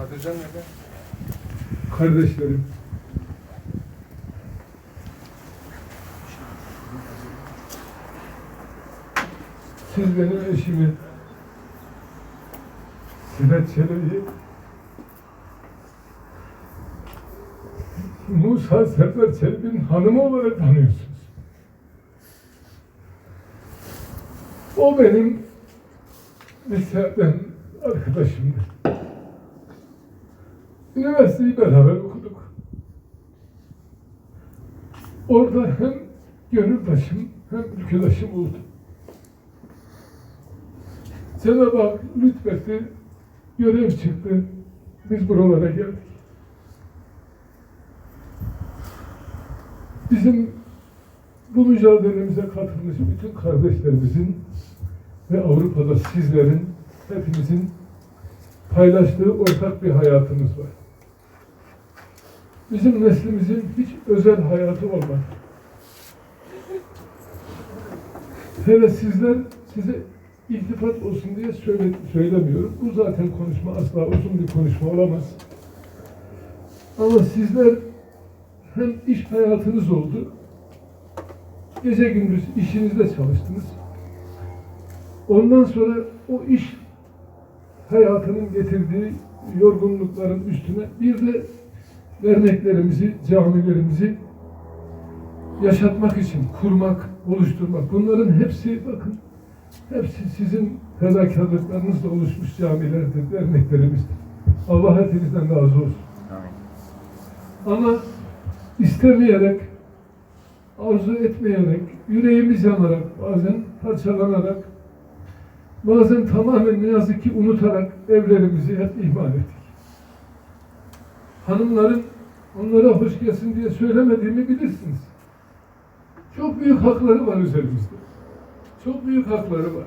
Kadircan nerede? kardeşlerim. Siz benim eşimi Sinet Çelebi'yi Musa Serdar Çelebi'nin hanımı olarak tanıyorsunuz. O benim liseden arkadaşımdı. Üniversiteyi beraber okuduk. Orada hem gönüldaşım hem ülkedaşım oldu. Cenab-ı Hak lütfetti, görev çıktı. Biz buralara geldik. Bizim bu mücadelemize katılmış bütün kardeşlerimizin ve Avrupa'da sizlerin, hepinizin paylaştığı ortak bir hayatımız var. Bizim neslimizin hiç özel hayatı olmadı. Hele sizler size iltifat olsun diye söyle, söylemiyorum. Bu zaten konuşma asla uzun bir konuşma olamaz. Ama sizler hem iş hayatınız oldu, gece gündüz işinizde çalıştınız. Ondan sonra o iş hayatının getirdiği yorgunlukların üstüne bir de derneklerimizi, camilerimizi yaşatmak için kurmak, oluşturmak. Bunların hepsi bakın hepsi sizin fedakarlıklarınızla oluşmuş camilerdir, derneklerimizdir. Allah hepinizden razı olsun. Ama istemeyerek, arzu etmeyerek, yüreğimiz yanarak, bazen parçalanarak, bazen tamamen ne yazık ki unutarak evlerimizi hep ihmal ettik. Hanımların onlara hoş gelsin diye söylemediğimi bilirsiniz. Çok büyük hakları var üzerimizde. Çok büyük hakları var.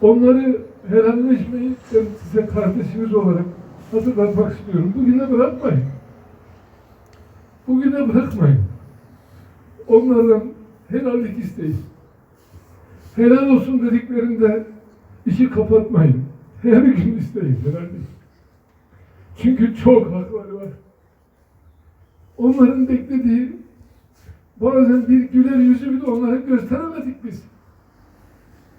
Onları helalleşmeyi ben size kardeşiniz olarak hatırlatmak istiyorum. Bugüne bırakmayın. Bugüne bırakmayın. Onlardan helallik isteyin. Helal olsun dediklerinde işi kapatmayın. Her gün isteyin helallik. Çünkü çok hakları var. Onların beklediği bazen bir güler yüzü bile onlara gösteremedik biz.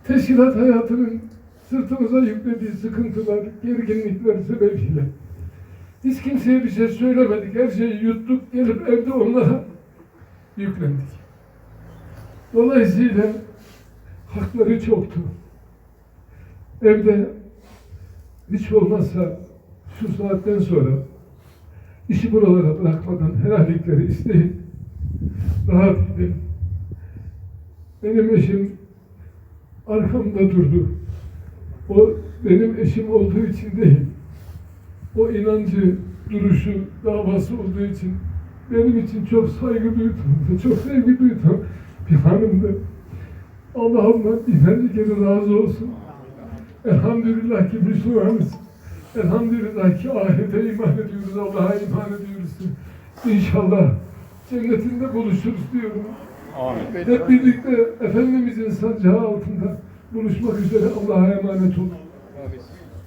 Teşkilat hayatının sırtımıza yüklediği sıkıntılar, gerginlikler sebebiyle. Biz kimseye bir şey söylemedik, her şeyi yuttuk, gelip evde onlara yüklendik. Dolayısıyla hakları çoktu. Evde hiç olmazsa şu saatten sonra işi buralara bırakmadan helallikleri isteyip rahat gidelim. Benim eşim arkamda durdu. O benim eşim olduğu için değil. O inancı, duruşu, davası olduğu için benim için çok saygı duydum çok sevgi duydum bir hanımdı. Allah'ımdan kere razı olsun. Elhamdülillah ki Müslümanız. Elhamdülillah ki ahirete iman ediyoruz, Allah'a iman ediyoruz. İnşallah cennetinde buluşuruz diyorum. Amin. Hep birlikte Efendimizin sancağı altında buluşmak üzere Allah'a emanet olun. Amin.